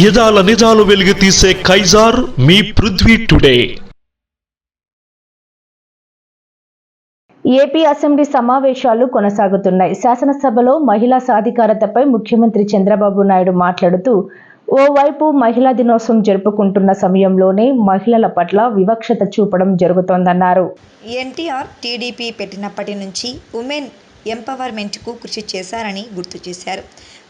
యదాల నిజాలు వెలుగు తీసే కైజార్ మీ పృథ్వీ టుడే. ఏపీ అసెంబ్లీ సమావేశాలు కొనసాగుతున్నాయి. శాసనసభలో మహిళా సాధికారతపై ముఖ్యమంత్రి చంద్రబాబు నాయుడు మాట్లాడుతూ ఓవైపు మహిళా దినోత్సవం జరుపుకుంటున్న సమయంలోనే మహిళల పట్ల వివక్షత చూపడం జరుగుతోందన్నారు. ఎన్టీఆర్ టీడీపీ పెట్టినప్పటి నుంచి ఉమెన్ ఎంపవర్మెంట్కు కృషి చేశారని గుర్తు చేశారు.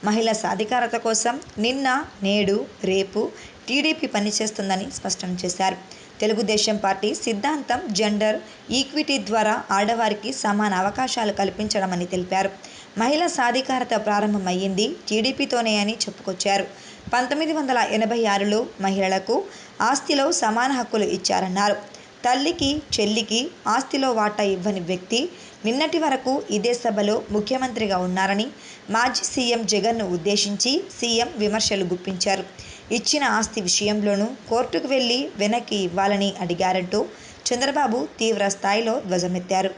మహిళా సాధికారత కోసం నిన్న నేడు రేపు టీడీపీ పనిచేస్తుందని స్పష్టం చేశారు. తెలుగుదేశం పార్టీ సిద్ధాంతం జెండర్ ఈక్విటీ ద్వారా ఆడవారికి సమాన అవకాశాలు కల్పించడమని తెలిపారు. మహిళా సాధికారత ప్రారంభమయ్యింది టీడీపీతోనే అని చెప్పుకొచ్చారు. పంతొమ్మిది వందల ఎనభై ఆరులో మహిళలకు ఆస్తిలో సమాన హక్కులు ఇచ్చారన్నారు. తల్లికి చెల్లికి ఆస్తిలో వాటా ఇవ్వని వ్యక్తి నిన్నటి వరకు ఇదే సభలో ముఖ్యమంత్రిగా ఉన్నారని మాజీ సీఎం జగన్ను ఉద్దేశించి సీఎం విమర్శలు గుప్పించారు. ఇచ్చిన ఆస్తి విషయంలోనూ కోర్టుకు వెళ్ళి వెనక్కి ఇవ్వాలని అడిగారంటూ చంద్రబాబు తీవ్ర స్థాయిలో ధ్వజమెత్తారు.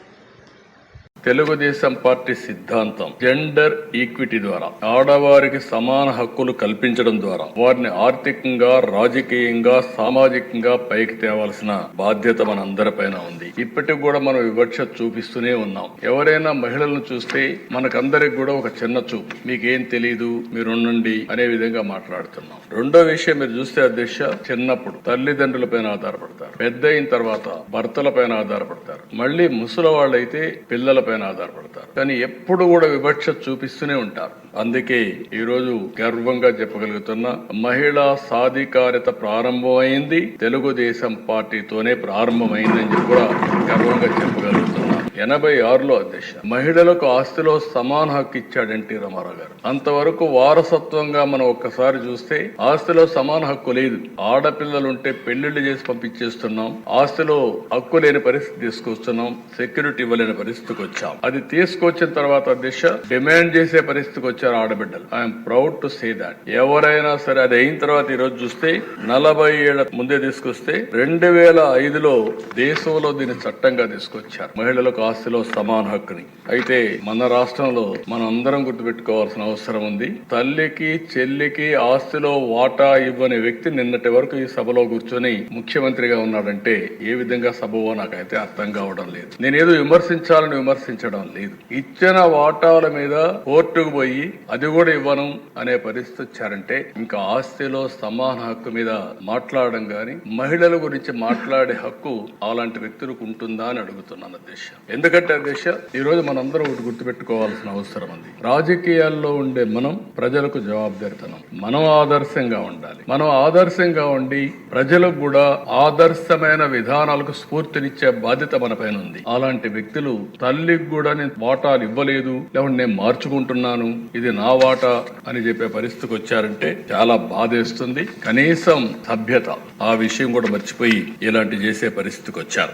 తెలుగుదేశం పార్టీ సిద్ధాంతం జెండర్ ఈక్విటీ ద్వారా ఆడవారికి సమాన హక్కులు కల్పించడం ద్వారా వారిని ఆర్థికంగా రాజకీయంగా సామాజికంగా పైకి తేవాల్సిన బాధ్యత మనందరిపైన ఉంది. ఇప్పటికి కూడా మనం వివక్ష చూపిస్తూనే ఉన్నాం. ఎవరైనా మహిళలను చూస్తే మనకందరికి కూడా ఒక చిన్న చూపు. మీకేం తెలియదు మీరుండండి అనే విధంగా మాట్లాడుతున్నాం. రెండో విషయం మీరు చూస్తే అధ్యక్ష చిన్నప్పుడు తల్లిదండ్రుల పైన ఆధారపడతారు. పెద్ద అయిన తర్వాత భర్తల పైన ఆధారపడతారు. మళ్ళీ ముసలి వాళ్ళైతే పిల్లల పైన ఆధారపడతారు. కానీ ఎప్పుడు కూడా వివక్ష చూపిస్తూనే ఉంటారు. అందుకే ఈ రోజు గర్వంగా చెప్పగలుగుతున్న మహిళా సాధికారత ప్రారంభమైంది తెలుగుదేశం పార్టీతోనే ప్రారంభమైందని చెప్పి కూడా గర్వంగా చెప్పగలుగుతున్నా ఎనభై ఆరులో అధ్యక్ష. మహిళలకు ఆస్తిలో సమాన హక్కు ఇచ్చాడు ఎన్టీ రామారావు గారు. అంతవరకు వారసత్వంగా మనం ఒక్కసారి చూస్తే ఆస్తిలో సమాన హక్కు లేదు. ఆడపిల్లలుంటే పెళ్ళిళ్ళు చేసి పంపించేస్తున్నాం. ఆస్తిలో హక్కు లేని పరిస్థితి తీసుకొస్తున్నాం. సెక్యూరిటీ ఇవ్వలేని పరిస్థితికి వచ్చాం. అది తీసుకొచ్చిన తర్వాత అధ్యక్ష డిమాండ్ చేసే పరిస్థితికి వచ్చారు ఆడబిడ్డలు. I'm proud to say that. ఎవరైనా సరే అది అయిన తర్వాత ఈ రోజు చూస్తే నలభై ఏళ్ళ ముందే తీసుకొస్తే రెండు వేల ఐదులో దేశంలో దీన్ని చట్టంగా తీసుకొచ్చారు. మహిళలకు ఆస్తిలో సమాన హక్కుని. అయితే మన రాష్ట్రంలో మనం అందరం గుర్తుపెట్టుకోవాల్సిన అవసరం ఉంది. తల్లికి చెల్లికి ఆస్తిలో వాటా ఇవ్వని వ్యక్తి నిన్నటి వరకు ఈ సభలో కూర్చొని ముఖ్యమంత్రిగా ఉన్నాడంటే ఏ విధంగా సభవో నాకైతే అర్థం కావడం లేదు. నేనేదో విమర్శించాలని విమర్శించడం లేదు. ఇచ్చిన వాటాల మీద కోర్టుకు పోయి అది కూడా ఇవ్వను అనే పరిస్థితి వచ్చారంటే ఇంకా ఆస్తిలో సమాన హక్కు మీద మాట్లాడడం గాని మహిళల గురించి మాట్లాడే హక్కు అలాంటి వ్యక్తులకు ఉంటుందా అని అడుగుతున్నాను అధ్యక్ష ఎందుకంటే అధ్యక్ష ఈరోజు మనందరం ఒకటి గుర్తుపెట్టుకోవాల్సిన అవసరం ఉంది. రాజకీయాల్లో ఉండే మనం ప్రజలకు జవాబుదారితనం మనం ఆదర్శంగా ఉండాలి. మనం ఆదర్శంగా ఉండి ప్రజలకు కూడా ఆదర్శమైన విధానాలకు స్ఫూర్తినిచ్చే బాధ్యత మన పైన ఉంది. అలాంటి వ్యక్తులు తల్లికి కూడా నేను వాటాలు ఇవ్వలేదు లేకుంటే నేను మార్చుకుంటున్నాను ఇది నా వాటా అని చెప్పే పరిస్థితికి వచ్చారంటే చాలా బాధేస్తుంది. కనీసం సభ్యత ఆ విషయం కూడా మర్చిపోయి ఇలాంటి చేసే పరిస్థితికి వచ్చారు.